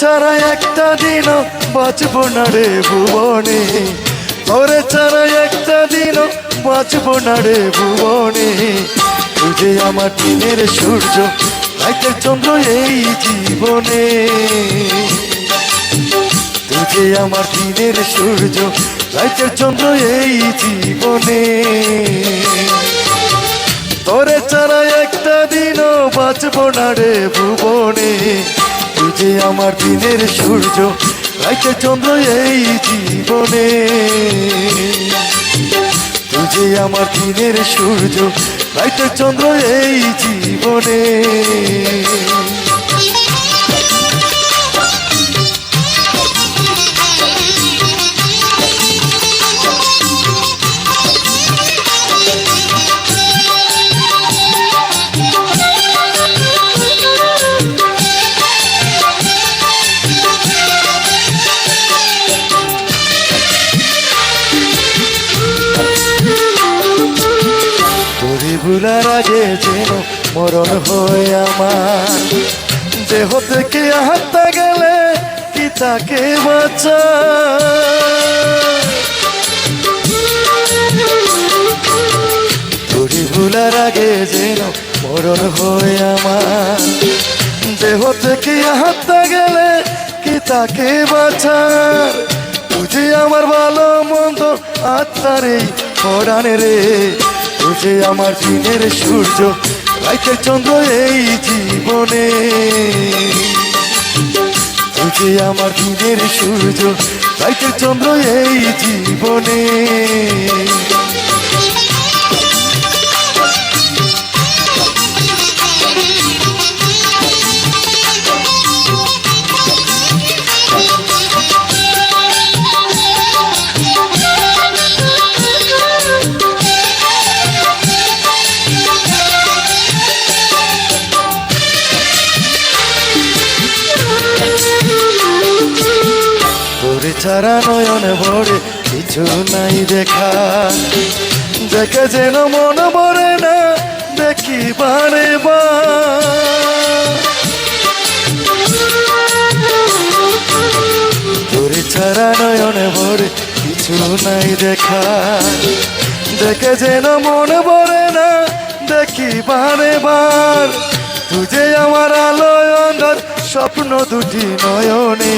ছাড়া একটা দিনও বাঁচবো না রে ভুবনে। তোরে ছাড়া একটা দিনও বাঁচবো না রে ভুবনে। যে আমার দিনের সূর্য রাইতের চন্দ্র এই জীবনে। যে আমার দিনের সূর্য রাইতের চন্দ্র এই জীবনে। তোরে ছাড়া একটা দিনও বাঁচবো না রে ভুবনে। যে আমার দিনের সূর্য, রাইতে চন্দ্র এই জীবনে। তুই যে আমার দিনের সূর্য, রাইতে চন্দ্র এই জীবনে। ভুলার আগে যেন মরণ হয় আমার। দেহ থেকে হাতটা গেলে কি তাকে বাঁচা তোরে ভুলার আগে যেন মরণ হয় আমার। দেহ থেকে হাতটা গেলে কি তাকে বাঁচার। বুঝি আমার ভালো মন্দ আত্মার এই রে। বুঝে আমার দিনের সূর্য রাইতের চন্দ্র এই জীবনে। বুঝে আমার দিনের সূর্য রাইতের চন্দ্র এই জীবনে। ছাড়া নয়নে ভরে কিছু নাই দেখা। দেখে যেন মন ভরে না, দেখি বা। তোরে ছাড়া নয়নে ভরে কিছু নাই দেখা। দেখে যেন মন ভরে না, দেখি বারে বার তুঝে আমার আলোয় স্বপ্ন দুটি নয়নে।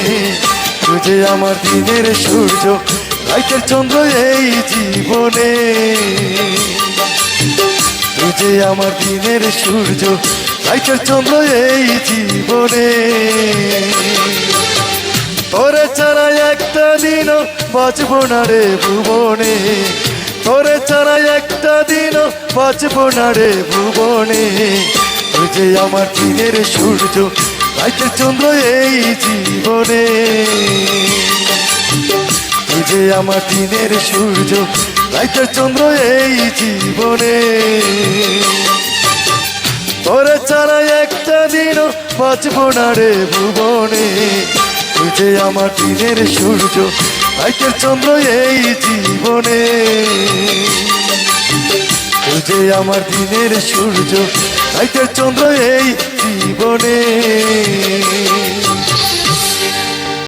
তুঝে আমার দিনের সূর্য রাইতের চন্দ্র এই জীবনে। তুঝে আমার দিনের সূর্য রাইতের চন্দ্র এই জীবনে। তোরে ছাড়া একটা দিনও বাঁচবো না রে ভুবনে। তোরে ছাড়া একটা দিনও বাঁচবো না রে ভুবনে। তুই আমার দিনের সূর্য রাইতের চন্দ্র এই জীবনে। তুই আমার দিনের সূর্য রাইতের চন্দ্র এই জীবনে। তোরে ছাড়া একটা দিনও বাঁচবো না রে ভুবনে। তুই যে আমার দিনের সূর্য রাইতের চন্দ্র এই জীবনে। তুই যে আমার দিনের সূর্য রাইতের চন্দ্র এই জীবনে।